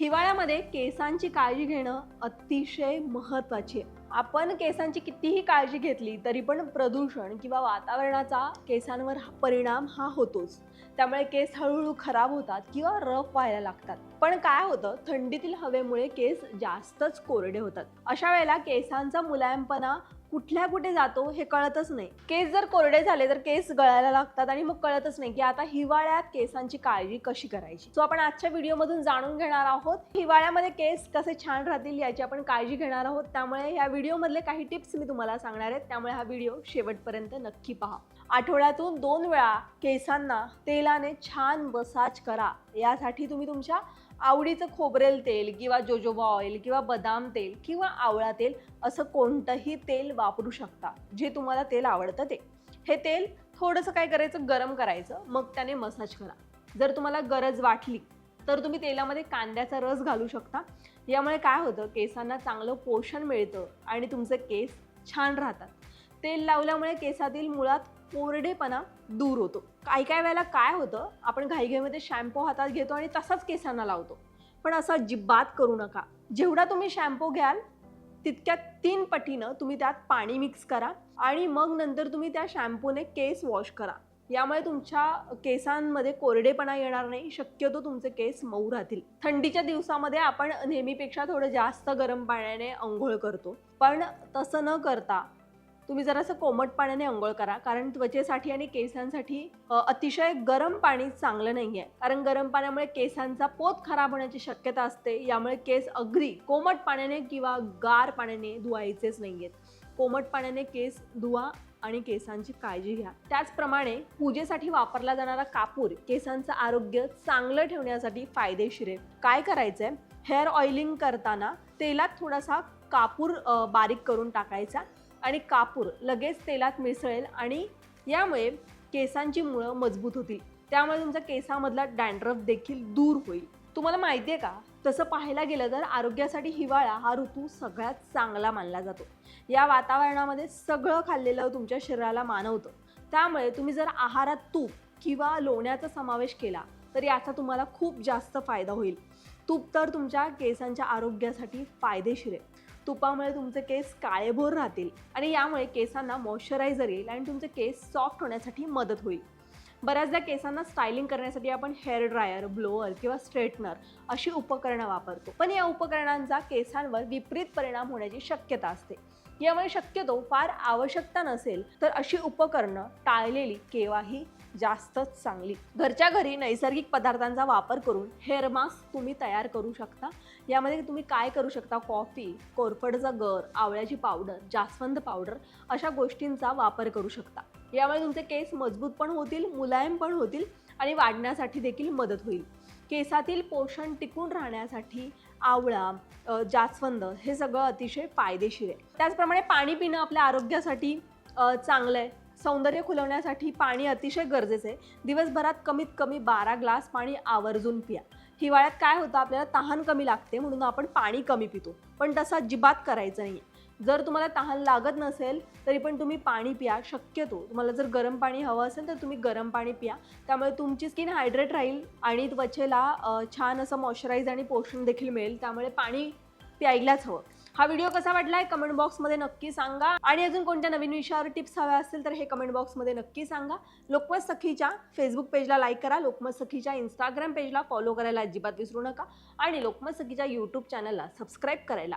हिवाळ्यामध्ये केसांची काळजी घेणं अतिशय महत्त्वाची आहे. आपण केसांची कितीही काळजी घेतली तरी पण प्रदूषण किंवा वातावरणाचा केसांवर हा परिणाम हा होतोच. त्यामुळे केस हळूहळू खराब होतात किंवा रफ व्हायला लागतात. पण काय होतं? थंडीतील हवेमुळे केस जास्तच कोरडे होतात. अशा वेळेला केसांचा मुलायमपणा कुठल्या कुठे जातो हे कळतच नाही. केस जर कोरडे झाले तर केस गळायला लागतात आणि मग कळतच नाही की आता हिवाळ्यात केसांची काळजी कशी करायची? सो आपण आजच्या व्हिडिओमधून जाणून घेणार आहोत हिवाळ्यामध्ये केस कसे छान राहतील याची आपण काळजी घेणार आहोत. त्यामुळे या व्हिडिओमधले काही टिप्स मी तुम्हाला सांगणार आहेत. त्यामुळे हा व्हिडिओ शेवटपर्यंत नक्की पहा. आठवड्यातून दोन वेळा केसांना तेलाने छान मसाज करा. यासाठी तुम्ही तुमच्या आवडीचं खोबरेल तेल किंवा जोजोबा ऑइल किंवा बदाम तेल किंवा आवळा तेल असं कोणतंही तेल वापरू शकता जे तुम्हाला तेल आवडतं ते. हे तेल थोडंसं काय करायचं? गरम करायचं. मग त्याने मसाज करा. जर तुम्हाला गरज वाटली तर तुम्ही तेलामध्ये कांद्याचा रस घालू शकता. यामुळे काय होतं केसांना चांगलं पोषण मिळतं आणि तुमचे केस छान राहतात. तेल लावल्यामुळे केसातील मुळात कोरडेपणा दूर होतो. काही काही वेळेला काय होतं आपण घाईघाईमध्ये शॅम्पू हातात घेतो आणि तसाच केसांना लावतो. पण असं अजिबात करू नका. जेवढा तुम्ही शॅम्पू घ्याल तितक्या तीन पटीनं तुम्ही त्यात पाणी मिक्स करा आणि मग नंतर तुम्ही त्या शॅम्पूने केस वॉश करा. यामुळे तुमच्या केसांमध्ये कोरडेपणा येणार नाही शक्यतो तुमचे केस मऊ राहतील. थंडीच्या दिवसामध्ये आपण नेहमीपेक्षा थोडं जास्त गरम पाण्याने आंघोळ करतो. पण तसं न करता तुम्ही जरासं कोमट पाण्याने आंघोळ करा कारण त्वचेसाठी आणि केसांसाठी अतिशय गरम पाणी चांगलं नाही आहे कारण गरम पाण्यामुळे केसांचा पोत खराब होण्याची शक्यता असते. यामुळे केस अगदी कोमट पाण्याने किंवा गार पाण्याने धुवायचेच नाही आहेत कोमट पाण्याने केस धुवा आणि केसांची काळजी घ्या. त्याचप्रमाणे पूजेसाठी वापरला जाणारा कापूर केसांचं आरोग्य चांगलं ठेवण्यासाठी फायदेशीर आहे. काय करायचंय? हेअर ऑइलिंग करताना तेलात थोडासा कापूर बारीक करून टाकायचा. आणि कापूर लगेच तेलात मिसळेल आणि यामुळे केसांची मुळं मजबूत होतील. त्यामुळे तुमच्या केसामधला डॅन्ड्रफ देखील दूर होईल. तुम्हाला माहिती आहे का? तसं पाहायला गेलं तर आरोग्यासाठी हिवाळा हा ऋतू सगळ्यात चांगला मानला जातो. या वातावरणामध्ये सगळं खाल्लेलं तुमच्या शरीराला मानवतं. त्यामुळे तुम्ही जर आहारात तूप किंवा लोण्याचा समावेश केला तर याचा तुम्हाला खूप जास्त फायदा होईल. तूप तर तुमच्या केसांच्या आरोग्यासाठी फायदेशीर आहे. तुपामुळे तुमचे केस काळेभोर राहतील आणि यामुळे केसांना मॉइश्चरायझर येईल आणि तुमचे केस सॉफ्ट होण्यासाठी मदत होईल. बऱ्याचदा केसांना स्टायलिंग करण्यासाठी आपण हेअर ड्रायर ब्लोअर किंवा स्ट्रेटनर अशी उपकरणं वापरतो. पण या उपकरणांचा केसांवर विपरीत परिणाम होण्याची शक्यता असते. यामुळे शक्यतो फार आवश्यकता नसेल तर अशी उपकरणं टाळलेली केव्हाही जास्तच चांगली. घरच्या घरी नैसर्गिक पदार्थांचा वापर करून हेअर मास्क तुम्ही तयार करू शकता. यामध्ये तुम्ही काय करू शकता? कॉफी कोरफडचा गर आवळ्याची पावडर जास्वंद पावडर अशा गोष्टींचा वापर करू शकता. यामुळे तुमचे केस मजबूत पण होतील मुलायम पण होतील आणि वाढण्यासाठी देखील मदत होईल. केसातील पोषण टिकून राहण्यासाठी आवळा जास्वंद हे सगळं अतिशय फायदेशीर आहे. त्याचप्रमाणे पाणी पिणं आपल्या आरोग्यासाठी चांगलं आहे. सौंदर्य खुलवण्यासाठी पाणी अतिशय गरजेचं आहे. दिवसभरात कमीत कमी बारा ग्लास पाणी आवर्जून पिया. हिवाळ्यात काय होतं आपल्याला तहान कमी लागते म्हणून आपण पाणी कमी पितो. पण तसं अजिबात करायचं नाही जर तुम्हाला तहान लागत नसेल तरी पण तुम्ही पाणी प्या शक्यतो. तुम्हाला जर गरम पाणी हवं असेल तर तुम्ही गरम पाणी प्या. त्यामुळे तुमची स्किन हायड्रेट राहील आणि त्वचेला छान असं मॉइश्चराईज आणि पोषण देखील मिळेल. त्यामुळे पाणी प्यायलाच हवं. हा व्हिडिओ कसा वाटला आहे कमेंट बॉक्समध्ये नक्की सांगा. आणि अजून कोणत्या नवीन विषयावर टिप्स हव्या असतील तर हे कमेंट बॉक्समध्ये नक्की सांगा. लोकमत सखीच्या फेसबुक पेजला लाईक करा. लोकमत सखीच्या इंस्टाग्राम पेजला फॉलो करायला अजिबात विसरू नका. आणि लोकमत सखीच्या यूट्यूब चॅनलला सबस्क्राईब करायला